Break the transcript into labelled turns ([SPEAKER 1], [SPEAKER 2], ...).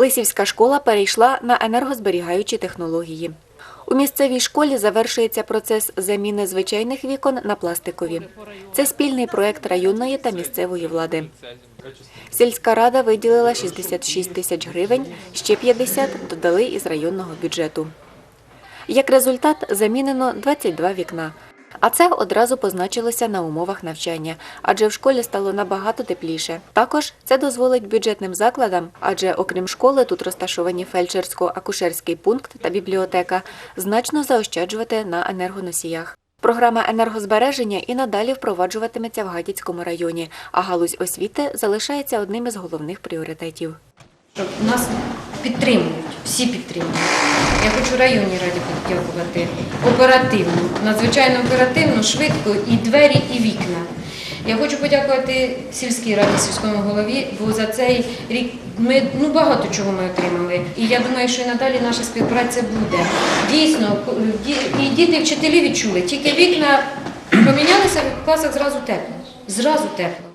[SPEAKER 1] Лисівська школа перейшла на енергозберігаючі технології. У місцевій школі завершується процес заміни звичайних вікон на пластикові. Це спільний проект районної та місцевої влади. Сільська рада виділила 66 тисяч гривень, ще 50 додали із районного бюджету. Як результат, замінено 22 вікна. А це одразу позначилося на умовах навчання, адже в школі стало набагато тепліше. Також це дозволить бюджетним закладам, адже окрім школи тут розташовані фельдшерсько-акушерський пункт та бібліотека, значно заощаджувати на енергоносіях. Програма енергозбереження і надалі впроваджуватиметься в Гадяцькому районі, а галузь освіти залишається одним із головних пріоритетів.
[SPEAKER 2] Щоб нас підтримують, всі підтримують. Я хочу районній раді подякувати оперативно, надзвичайно оперативно, швидко і двері, і вікна. Я хочу подякувати сільській раді, сільському голові, бо за цей рік ми ну багато чого ми отримали. І я думаю, що і надалі наша співпраця буде. Дійсно, і діти, і вчителі відчули. Тільки вікна помінялися в класах зразу тепло. Зразу тепло.